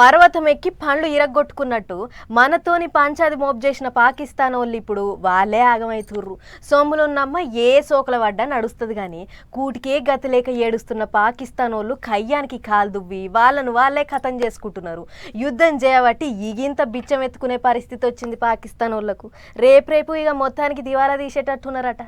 పర్వతం ఎక్కి పండ్లు ఇరగొట్టుకున్నట్టు మనతోని పంచాది మోప్ చేసిన పాకిస్తాన్ వాళ్ళు ఇప్పుడు వాళ్ళే ఆగమైతుర్రు. సొమ్ములున్నమ్మ ఏ సోకల పడ్డా నడుస్తుంది కానీ కూటికే గతి లేక ఏడుస్తున్న పాకిస్తాన్ వాళ్ళు కయ్యానికి కాలు దువ్వి వాళ్ళను వాళ్ళే ఖతం చేసుకుంటున్నారు. యుద్ధం చేయబట్టి ఇగింత బిచ్చం ఎత్తుకునే పరిస్థితి వచ్చింది పాకిస్తాన్ వాళ్ళకు రేపు రేపు ఇక మొత్తానికి దివాలా తీసేటట్టున్నారట.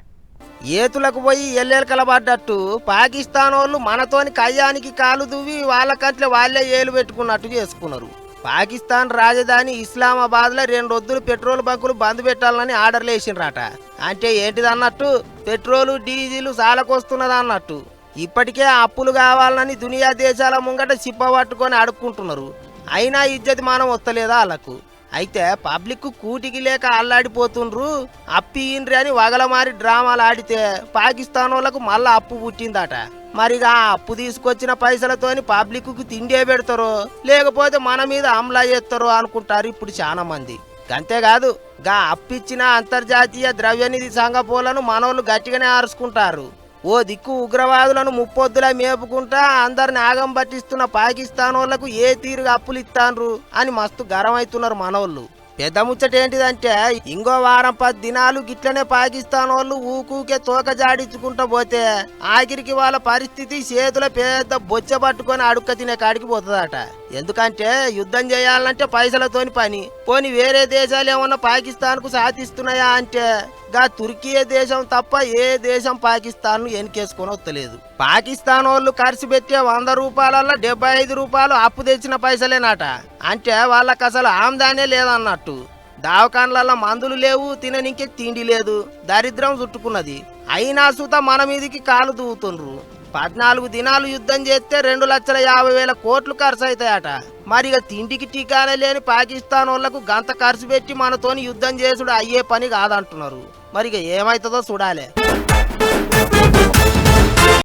ఏతులకు పోయి ఎల్లేలు కలబడ్డట్టు పాకిస్తాన్ వాళ్ళు మనతోని కయ్యానికి కాలు దువ్వి వాళ్ళ వాళ్ళే ఏలు పెట్టుకున్నట్టు చేసుకున్నారు. పాకిస్తాన్ రాజధాని ఇస్లామాబాద్లో రెండు రొద్దులు పెట్రోల్ బంకులు బంద్ పెట్టాలని ఆర్డర్లు వేసిండ్రట అంటే ఏంటిదన్నట్టు? పెట్రోలు డీజిల్ సాలకొస్తున్నది అన్నట్టు ఇప్పటికే అప్పులు కావాలని దునియా దేశాల ముంగట చిప్ప పట్టుకొని అడుక్కుంటున్నారు. అయినా ఇజ్జతి మానం వస్తలేదా వాళ్ళకు అయితే పబ్లిక్ కూటికి లేక అల్లాడిపోతుండ్రు. అప్పియిండ్రి అని వగలమారి డ్రామాలు ఆడితే పాకిస్తాన్ వాళ్ళకు మళ్ళా అప్పు పుట్టిందట. మరిగా ఆ అప్పు తీసుకొచ్చిన పైసలతోని పబ్లిక్కు తిండే పెడతారు లేకపోతే మన మీద అమలా చేస్తారు అనుకుంటారు ఇప్పుడు చాలా మంది అంతేకాదు గా అప్పిచ్చిన అంతర్జాతీయ ద్రవ్యనిధి సంఘపోలను మనోళ్ళు గట్టిగానే ఆరుచుకుంటారు. ఓ దిక్కు ఉగ్రవాదులను ముప్పొద్దులా మేపుకుంటా అందరిని ఆగం పట్టిస్తున్న పాకిస్తాన్ వాళ్ళకు ఏ తీరుగా అప్పులు ఇస్తాన్రు అని మస్తు గరం అవుతున్నారు మనోళ్ళు. పెద్ద ముచ్చట ఏంటిదంటే ఇంకో వారం పది దినాలు గిట్లనే పాకిస్తాన్ వాళ్ళు ఊకూకే తోక జాడించుకుంటూ పోతే ఆఖరికి వాళ్ళ పరిస్థితి చేతుల పెద్ద బొచ్చ పట్టుకొని అడుక్క తినే కాడికి పోతుందట. ఎందుకంటే యుద్ధం చేయాలంటే పైసలతోని పని. పోని వేరే దేశాలు ఏమన్నా పాకిస్తాన్కు సాధిస్తున్నాయా అంటే గా తుర్కీ దేశం తప్ప ఏ దేశం పాకిస్తాన్ ఎనికేసుకొని వస్తలేదు. పాకిస్తాన్ వాళ్ళు ఖర్చు పెట్టే వంద రూపాయలలో డెబ్బై ఐదు రూపాయలు అప్పు తెచ్చిన పైసలేనట. అంటే వాళ్ళకి అసలు ఆమ్దానే లేదన్నట్టు. దావకాన్లలో మందులు లేవు తిననికే తిండి లేదు దరిద్రం చుట్టుకున్నది. అయినా సుత మన మీదికి కాలు దూవుతుండ్రు. పద్నాలుగు దినాలు యుద్ధం చేస్తే రెండు లక్షల యాభై వేల కోట్లు ఖర్చు అవుతాయట మరి ఇక తిండికి టీకానే లేని పాకిస్తాన్ వాళ్ళకు గంత ఖర్చు పెట్టి మనతోని యుద్ధం చేసుడు అయ్యే పని కాదంటున్నారు. మరి ఇక ఏమవుతుందో చూడాలి.